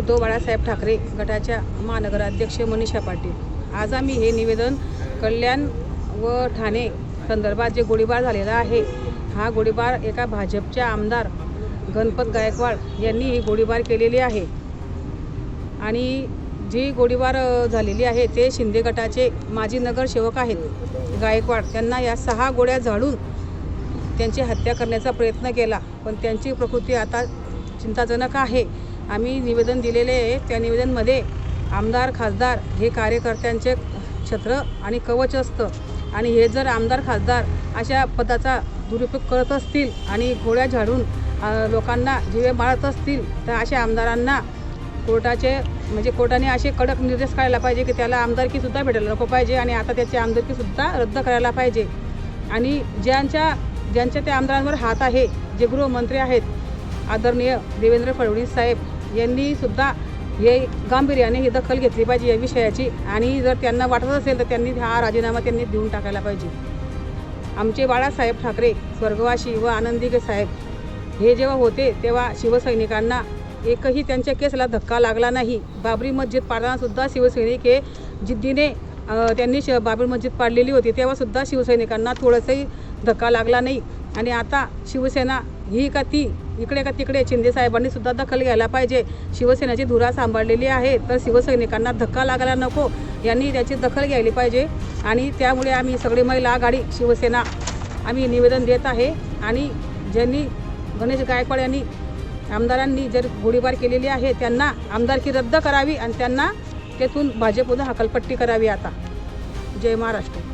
बाळासाहेब ठाकरे गटाच्या महानगराध्यक्ष मनीषा पाटील. आज आम्ही हे निवेदन कल्याण व ठाणे संदर्भात जे गोळीबार झालेला आहे हा गोळीबार एका भाजपच्या आमदार गणपत गायकवाड यांनी ही गोळीबार केलेली आहे. आणि जी गोळीबार झालेली आहे ते शिंदे गटाचे माजी नगरसेवक आहेत. गायकवाड त्यांना या सहा गोळ्या झाडून त्यांची हत्या करण्याचा प्रयत्न केला पण त्यांची प्रकृती आता चिंताजनक आहे. आम्ही निवेदन दिलेले आहे. त्या निवेदनमध्ये आमदार खासदार हे कार्यकर्त्यांचे छत्र आणि कवच असतं. आणि हे जर आमदार खासदार अशा पदाचा दुरुपयोग करत असतील आणि घोड्या झाडून लोकांना जीवे मारत असतील तर अशा आमदारांना कोर्टाचे म्हणजे कोर्टाने असे कडक निर्देश काढायला पाहिजे की त्याला आमदारकीसुद्धा भेटायला नको पाहिजे आणि आता त्याची आमदारकीसुद्धा रद्द करायला पाहिजे. आणि ज्यांच्या ज्यांच्या त्या आमदारांवर हात आहे जे गृहमंत्री आहेत आदरणीय देवेंद्र फडणवीस साहेब यांनी सुद्धा हे गांभीर्याने ही दखल घेतली पाहिजे या विषयाची. आणि जर त्यांना वाटत असेल तर त्यांनी हा राजीनामा त्यांनी देऊन टाकायला पाहिजे. आमचे बाळासाहेब ठाकरे स्वर्गवासी व आनंदी साहेब हे जेव्हा होते तेव्हा शिवसैनिकांना एकही त्यांच्या केसला धक्का लागला नाही. बाबरी मस्जिद पाडतानासुद्धा शिवसैनिक हे जिद्दीने त्यांनी श बाबरी मस्जिद पाडलेली होती तेव्हासुद्धा शिवसैनिकांना थोडंसंही धक्का लागला नाही. आणि आता शिवसेना ही का ती इकडे का तिकडे शिंदे साहेबांनी सुद्धा दखल घ्यायला पाहिजे. शिवसेनेची धुरा सांभाळलेली आहे तर शिवसैनिकांना धक्का लागायला नको. यांनी त्याची दखल घ्यायली पाहिजे. आणि त्यामुळे आम्ही सगळी महिला आघाडी शिवसेना आम्ही निवेदन देत आहे. आणि ज्यांनी गणेश गायकवाड यांनी आमदारांनी जर गोळीबार केलेली आहे त्यांना आमदारकी रद्द करावी आणि त्यांना तेथून भाजपमधून हकलपट्टी करावी आता. जय महाराष्ट्र.